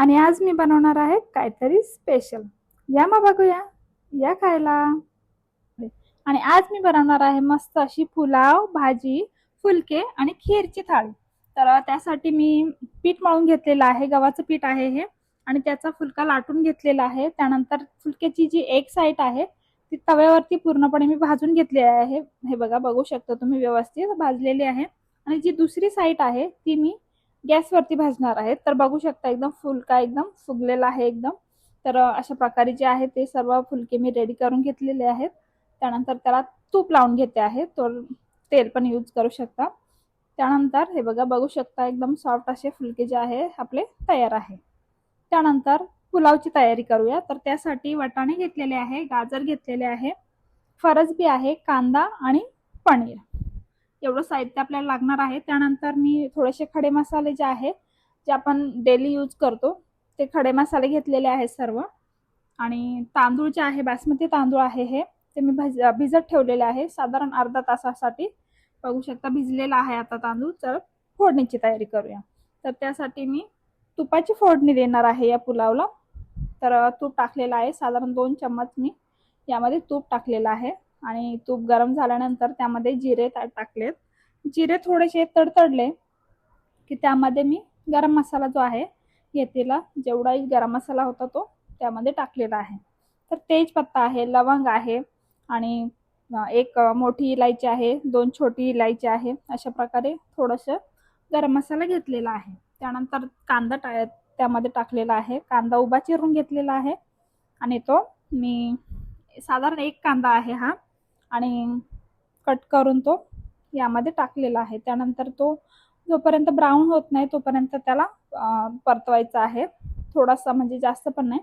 आणि आज मी बनवणार आहे काहीतरी स्पेशल या मग बघूया. या खायला. आणि आज मी बनवणार आहे मस्त अशी पुलाव भाजी फुलके आणि खीरची थाळी. तर त्यासाठी मी पीठ मळून घेतलेलं आहे. गव्हाचं पीठ आहे हे. आणि त्याचा फुलका लाटून घेतलेला आहे. त्यानंतर फुलक्याची जी एक साईड आहे ती तव्यावरती पूर्णपणे मी भाजून घेतली आहे. हे बघा बघू शकता तुम्ही व्यवस्थित भाजलेली आहे. आणि जी दुसरी साईड आहे ती मी गॅसवरती भाजणार आहेत. तर बघू शकता एकदम फुलका एकदम फुगलेला आहे एकदम. तर अशा प्रकारे जे आहे ते सर्व फुलके मी रेडी करून घेतलेले आहेत. त्यानंतर त्याला तूप लावून घेते आहे. तो तेल पण यूज करू शकता. त्यानंतर हे बघा बघू शकता एकदम सॉफ्ट असे फुलके जे आहे आपले तयार आहे. त्यानंतर पुलावची तयारी करूया. तर त्यासाठी वाटाणे घेतलेले आहे गाजर घेतलेले आहे. फरसबी आहे कांदा आणि पनीर. एवढं साहित्य आपल्याला लागणार आहे. त्यानंतर मी थोडेसे खडे मसाले जे आहे जे आपण डेली यूज करतो ते खडे मसाले घेतलेले आहेत सर्व. आणि तांदूळ जे आहे बासमती तांदूळ आहे हे ते मी भज भिजत ठेवलेले आहे. साधारण अर्धा तासासाठी. बघू शकता भिजलेला आहे आता तांदूळ. तर फोडणीची तयारी करूया. तर त्यासाठी मी तुपाची फोडणी देणार आहे या पुलावला. तर तूप टाकलेलं आहे. साधारण दोन चम्मच मी यामध्ये तूप टाकलेलं आहे. आणि तूप गरम झाल्यानंतर त्यामध्ये जिरे टाकलेत. जिरे थोडेसे तडतडले की त्यामध्ये मी गरम मसाला जो आहे घेतलेला जेवढाही गरम मसाला होता तो त्यामध्ये टाकलेला आहे. तर तेजपत्ता आहे लवंग आहे आणि एक मोठी इलायची आहे दोन छोटी इलायची आहे अशा प्रकारे थोडंसं गरम मसाला घेतलेला आहे. त्यानंतर कांदा टा त्यामध्ये टाकलेला आहे. कांदा उभा चिरून घेतलेला आहे आणि तो मी साधारण एक कांदा आहे हा. आणि कट करून तो यामध्ये टाकलेला आहे. त्यानंतर तो जोपर्यंत ब्राऊन होत नाही तोपर्यंत त्याला परतवायचा आहे. थोडासा म्हणजे जास्त पण नाही.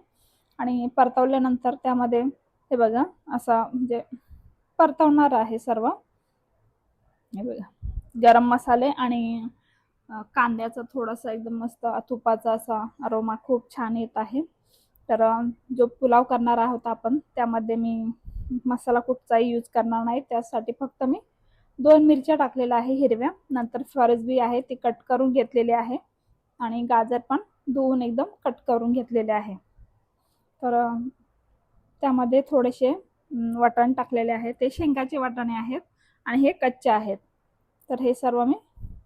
आणि परतवल्यानंतर त्यामध्ये हे बघा असा म्हणजे परतवणार आहे सर्व. हे बघा गरम मसाले आणि कांद्याचा थोडासा एकदम मस्त तुपाचा असा अरोमा खूप छान येत आहे. तर जो पुलाव करणार आहोत आपण त्यामध्ये मी मसाला कुठचाही यूज करणार नाही. त्यासाठी फक्त मी दोन मिरच्या टाकलेल्या आहे हिरव्या. नंतर फरसबी आहे ती कट करून घेतलेली आहे. आणि गाजर पण धुवून एकदम कट करून घेतलेले आहे. तर त्यामध्ये थोडेसे वाटण टाकलेले आहे. ते शेंगाचे वाटाणे आहेत आणि हे कच्चे आहेत. तर हे सर्व मी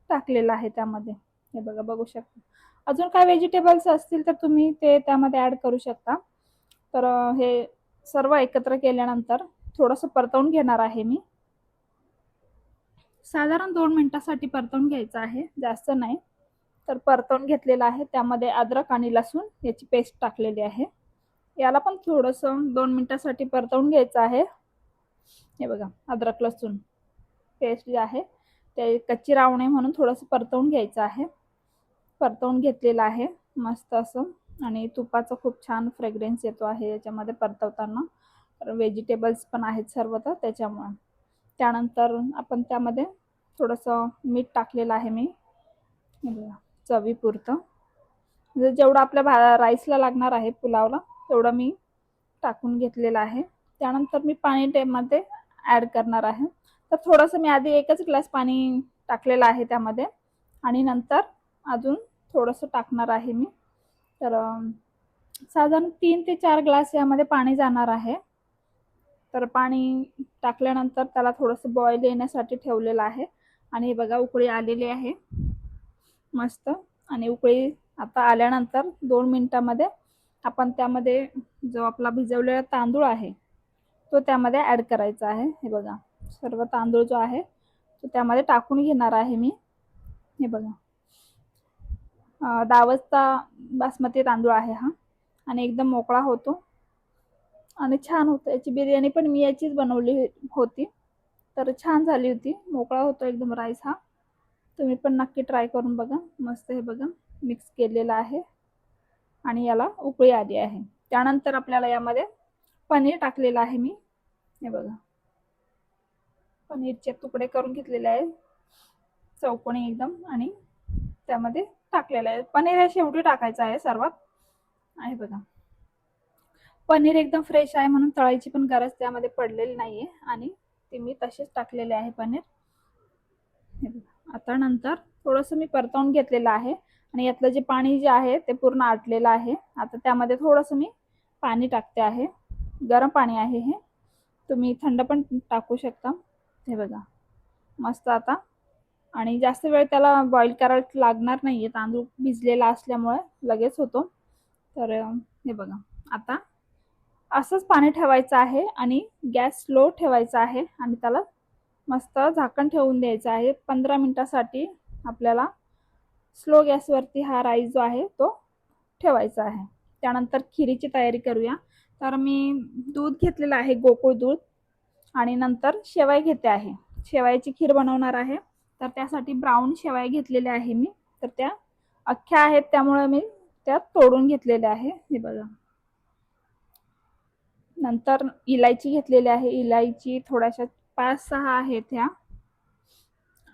टाकलेलं आहे त्यामध्ये. हे बघा बघू शकता. अजून काय व्हेजिटेबल्स असतील तर तुम्ही ते त्यामध्ये ॲड करू शकता. तर हे सर्व एकत्र केल्यानंतर थोडंसं परतवून घेणार आहे मी. साधारण दोन मिनटासाठी परतवून घ्यायचं आहे जास्त नाही. तर परतवून घेतलेलं आहे त्यामध्ये अद्रक आणि लसूण याची पेस्ट टाकलेली आहे. याला पण थोडंसं दोन मिनटासाठी परतवून घ्यायचं आहे. हे बघा अद्रक लसूण पेस्ट जे आहे ते कच्ची रावणे नये म्हणून थोडंसं परतवून घ्यायचं आहे. परतवून घेतलेलं आहे मस्त असं. आणि तुपाचा खूप छान फ्रेग्रेन्स येतो आहे याच्यामध्ये परतवताना. व्हेजिटेबल्स पण आहेत सर्व तर त्याच्यामुळे. त्यानंतर आपण त्यामध्ये थोडंसं मीठ टाकलेलं आहे मी. चवीपुरतं. म्हणजे जेवढं आपल्या भा राईसला लागणार आहे पुलावला तेवढं मी टाकून घेतलेलं आहे. त्यानंतर मी पाणी टेमध्ये ॲड करणार आहे. तर थोडंसं मी आधी एकच ग्लास पाणी टाकलेलं आहे त्यामध्ये. आणि नंतर अजून थोडंसं टाकणार आहे मी. तर साधारण तीन ते चार ग्लास यामध्ये पाणी जाणार आहे. तर पाणी टाकल्यानंतर त्याला थोडंसं बॉईल येण्यासाठी ठेवलेलं आहे. आणि बघा उकळी आलेली आहे. मस्त. आणि उकळी आता आल्यानंतर दोन मिनटामध्ये आपण त्यामध्ये जो आपला भिजवलेला तांदूळ आहे तो त्यामध्ये ॲड करायचा आहे. हे बघा सर्व तांदूळ जो आहे तो त्यामध्ये टाकून घेणार आहे मी. हे बघा. दावसचा बासमती तांदूळ आहे हा. आणि एकदम मोकळा होतो. आणि छान होतं. याची बिर्याणी पण मी याचीच बनवली होती. तर छान झाली होती. मोकळा होतो एकदम राईस हा. तुम्ही पण नक्की ट्राय करून बघा. मस्त हे बघा. मिक्स केलेलं आहे. आणि याला उकळी आली आहे. त्यानंतर आपल्याला यामध्ये पनीर टाकलेलं आहे मी. हे बघा. पनीरचे तुकडे करून घेतलेले आहे चौकोणी एकदम. आणि त्यामध्ये टाकलेलं आहे. पनीर हे शेवटी टाकायचं आहे सर्वात. आहे बघा. पनीर एकदम फ्रेश आहे म्हणून तळायची पण गरज त्यामध्ये पडलेली नाहीये. आणि ते मी तसेच टाकलेले आहे पनीर. हे बघा. आता नंतर थोडंसं मी परतवून घेतलेलं आहे. आणि यातलं जे पाणी जे आहे ते पूर्ण आटलेलं आहे. आता त्यामध्ये थोडंसं मी पाणी टाकते आहे. गरम पाणी आहे हे. तुम्ही थंड पण टाकू शकता. हे बघा. मस्त आता आणि जास्त वेळ त्याला बॉईल करायला लागणार नाही आहे तांदूळ भिजलेला असल्यामुळे लगेच होतो. तर हे बघा. आता असंच पाणी ठेवायचं आहे आणि गॅस स्लो ठेवायचा आहे आणि त्याला मस्त झाकण ठेवून द्यायचं आहे. पंधरा मिनटासाठी आपल्याला स्लो गॅसवरती हा राईस जो आहे तो ठेवायचा आहे. त्यानंतर खिरीची तयारी करूया. तर मी दूध घेतलेलं आहे गोकुळ दूध. आणि नंतर शेवाय घेते आहे. शेवायची खीर बनवणार आहे. तर त्यासाठी ब्राऊन शेवाय घेतलेल्या आहे मी. तर त्या अख्ख्या आहेत त्यामुळे मी त्या तोडून घेतलेल्या आहे. हे बघा. नंतर इलायची घेतलेली आहे. इलायची थोड्याशा पाच सहा आहेत ह्या.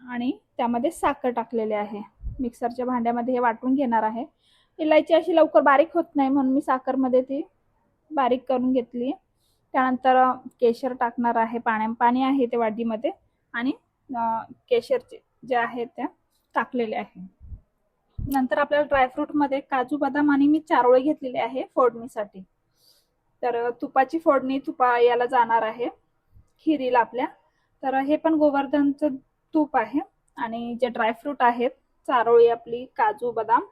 आणि त्यामध्ये साखर टाकलेले आहे. मिक्सरच्या भांड्यामध्ये हे वाटून घेणार आहे. इलायची अशी लवकर बारीक होत नाही म्हणून मी साखरमध्ये ती बारीक करून घेतली. त्यानंतर केशर टाकणार आहे. पाण्या पाणी आहे ते वाटीमध्ये. आणि केशरचे जे आहेत त्या टाकलेले आहे. नंतर आपल्याला ड्रायफ्रूटमध्ये काजू बदाम आणि मी चारोळे घेतलेले आहे फोडणीसाठी. तर तुपाची फोडणी तुपा याला जाणार आहे खिरीला आपल्या. तर हे पण गोवर्धनचं तूप आहे आणि जे ड्रायफ्रूट आहेत चारोळी आपली काजू बदाम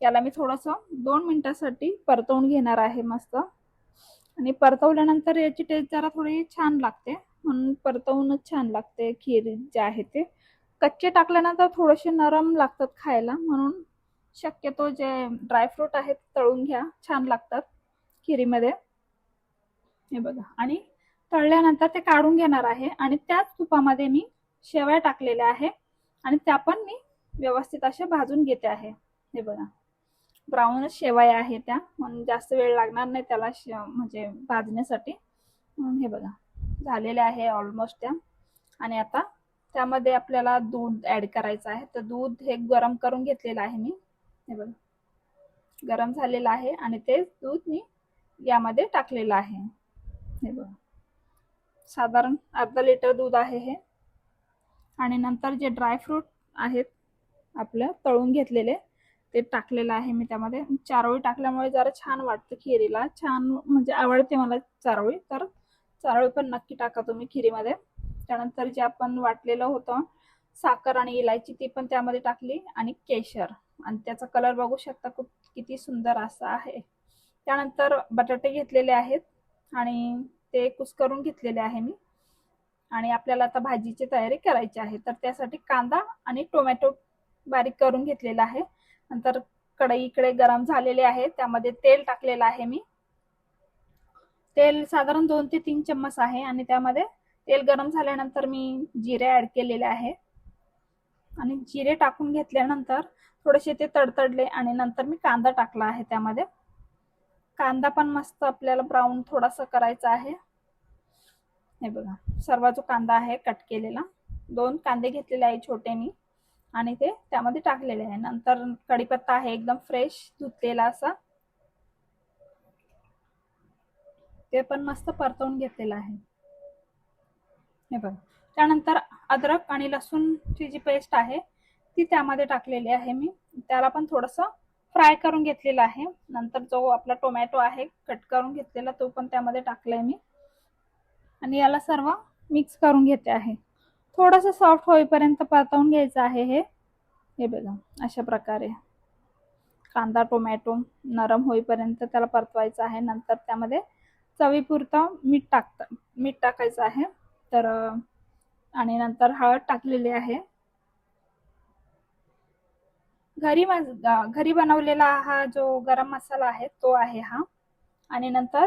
याला मी थोडंसं दोन मिनटासाठी परतवून घेणार आहे मस्त. आणि परतवल्यानंतर याची टेस्ट जरा थोडी छान लागते. म्हणून परतवूनच छान लागते खीर जे आहे ते. कच्चे टाकल्यानंतर थोडेसे नरम लागतात खायला म्हणून शक्यतो जे ड्रायफ्रूट आहेत तळून घ्या छान लागतात खिरीमध्ये. हे बघा आणि तळल्यानंतर ते काढून घेणार आहे आणि त्याच तुपामध्ये मी शेवया टाकलेल्या आहे आणि त्या पण मी व्यवस्थित अशा भाजून घेते आहे. हे बघा ब्राऊनच शेवया आहे त्या म्हणून जास्त वेळ लागणार नाही त्याला म्हणजे भाजण्यासाठी. म्हणून हे बघा. झालेले आहे ऑलमोस्ट त्या. आणि आता त्यामध्ये आपल्याला दूध ॲड करायचं आहे. तर दूध हे गरम करून घेतलेलं आहे मी. हे बघा. गरम झालेलं आहे आणि ते दूध मी यामध्ये टाकलेलं आहे. हे बघा. साधारण अर्धा लिटर दूध आहे हे. आणि नंतर जे ड्रायफ्रूट आहेत आपलं तळून घेतलेले ते टाकलेलं आहे मी त्यामध्ये. चारोळी टाकल्यामुळे जरा छान वाटतं खिरीला. छान म्हणजे आवडते मला चारोळी. तर चारोळी पण नक्की टाका तुम्ही खिरीमध्ये. त्यानंतर जे आपण वाटलेलं होतं साखर आणि इलायची ती पण त्यामध्ये टाकली आणि केशर. आणि त्याचा कलर बघू शकता खूप किती सुंदर असा आहे. त्यानंतर बटाटे घेतलेले आहेत आणि ते कुस्करून घेतलेले आहे मी. आणि आपल्याला आता भाजीची तयारी करायची आहे. तर त्यासाठी कांदा आणि टोमॅटो बारीक करून घेतलेला आहे. नंतर कढई इकडे गरम झालेले आहे. त्यामध्ये तेल टाकलेलं आहे मी. तेल साधारण दोन ते तीन चम्मच आहे आणि त्यामध्ये तेल गरम झाल्यानंतर मी जिरे ऍड केलेले आहे. आणि जिरे टाकून घेतल्यानंतर थोडेसे ते तडतडले आणि नंतर मी कांदा टाकला आहे त्यामध्ये. कांदा पण मस्त आपल्याला ब्राऊन थोडासा करायचा आहे. हे बघा सर्व जो कांदा आहे कट केलेला. दोन कांदे घेतलेले आहे छोटे मी आणि ते त्यामध्ये टाकलेले आहे. नंतर कढीपत्ता आहे एकदम फ्रेश धुतलेला असा. ते पण मस्त परतवून घेतलेलं आहे. हे बघा. त्यानंतर अद्रक आणि लसूणची जी पेस्ट आहे ती त्यामध्ये टाकलेली आहे मी. त्याला पण थोडंसं फ्राय करून घेतलेलं आहे. नंतर जो आपला टोमॅटो आहे कट करून घेतलेला तो पण त्यामध्ये टाकलाय मी. आणि याला सर्व मिक्स करून घेते आहे. थोडंसं सॉफ्ट होईपर्यंत परतवून घ्यायचं आहे हे. हे बघा अशा प्रकारे. कांदा टोमॅटो नरम होईपर्यंत त्याला परतवायचं आहे. नंतर त्यामध्ये चवीपुरतं मीठ टाकता मीठ टाकायचं आहे. तर आणि नंतर हळद टाकलेली आहे. घरी घरी बनवलेला हा जो गरम मसाला आहे तो आहे हा. आणि नंतर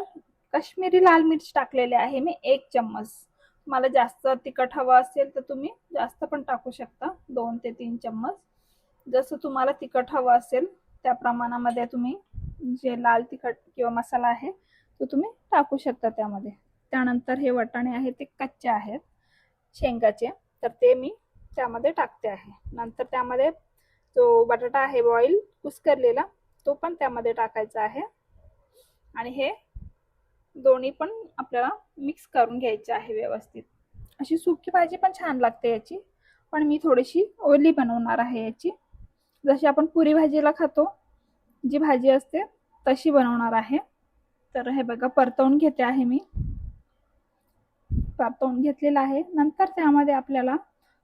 कश्मीरी लाल मिरची टाकलेली आहे मी एक चम्मच. तुम्हाला जास्त तिखट हवं असेल तर तुम्ही जास्त पण टाकू शकता दोन ते तीन चम्मच. जसं तुम्हाला तिखट हवं असेल त्या प्रमाणामध्ये तुम्ही जे लाल तिखट किंवा मसाला आहे तो तुम्ही टाकू शकता त्यामध्ये. त्यानंतर हे वाटाणे आहे ते कच्चे आहेत शेंगाचे. तर ते मी त्यामध्ये टाकते आहे. नंतर त्यामध्ये जो बटाटा आहे बॉईल कुस्करलेला तो पण त्यामध्ये टाकायचा आहे. आणि हे दोन्ही पण आपल्याला मिक्स करून घ्यायचे आहे व्यवस्थित. अशी सुकी भाजी पण छान लागते याची. पण मी थोडीशी ओली बनवणार आहे याची. जशी आपण पुरी भाजीला खातो जी भाजी असते तशी बनवणार आहे. तर हे बघा परतवून घेते आहे मी. परतवून घेतलेलं आहे. नंतर त्यामध्ये आपल्याला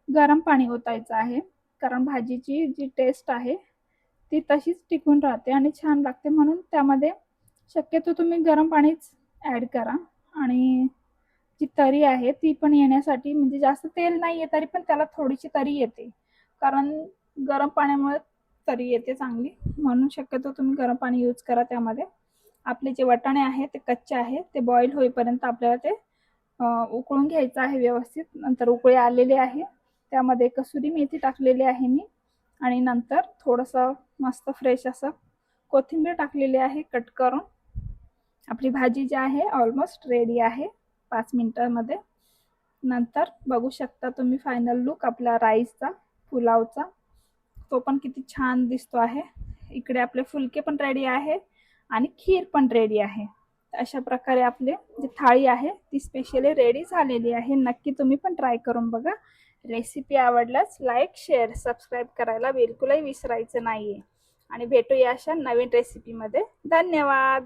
गरम पाणी ओतायचं आहे. कारण भाजीची जी टेस्ट आहे ती तशीच टिकून राहते आणि छान लागते. म्हणून त्यामध्ये शक्यतो तुम्ही गरम पाणीच ॲड करा. आणि जी तरी आहे ती पण येण्यासाठी म्हणजे जास्त तेल नाही आहे तरी पण त्याला थोडीशी तरी येते. कारण गरम पाण्यामुळे तरी येते चांगली. म्हणून शक्यतो तुम्ही गरम पाणी यूज करा त्यामध्ये. आपले जे वाटाणे आहे ते कच्चे आहे ते बॉईल होईपर्यंत आपल्याला ते उकळून घ्यायचं आहे व्यवस्थित. नंतर उकळे आलेले आहे. त्यामध्ये कसुरी मेथी टाकलेली आहे मी. आणि नंतर थोडंसं मस्त फ्रेश असं कोथिंबीर टाकलेली आहे कट करून. आपली भाजी जी आहे ऑलमोस्ट रेडी आहे पाच मिनटामध्ये. नंतर बघू शकता तुम्ही फायनल लुक आपला राईसचा पुलावचा. तो पण किती छान दिसतो आहे. इकडे आपले फुलके पण रेडी आहे. आणि खीर पण रेडी आहे. अशा प्रकारे आपले जी थाळी आहे ती स्पेशली रेडी झालेली आहे. नक्की तुम्ही पण ट्राय करून बघा. रेसिपी आवडल्यास लाईक शेअर सबस्क्राईब करायला बिलकुलही विसरायचं नाही आहे आणि भेटूया अशा नवीन रेसिपीमध्ये धन्यवाद!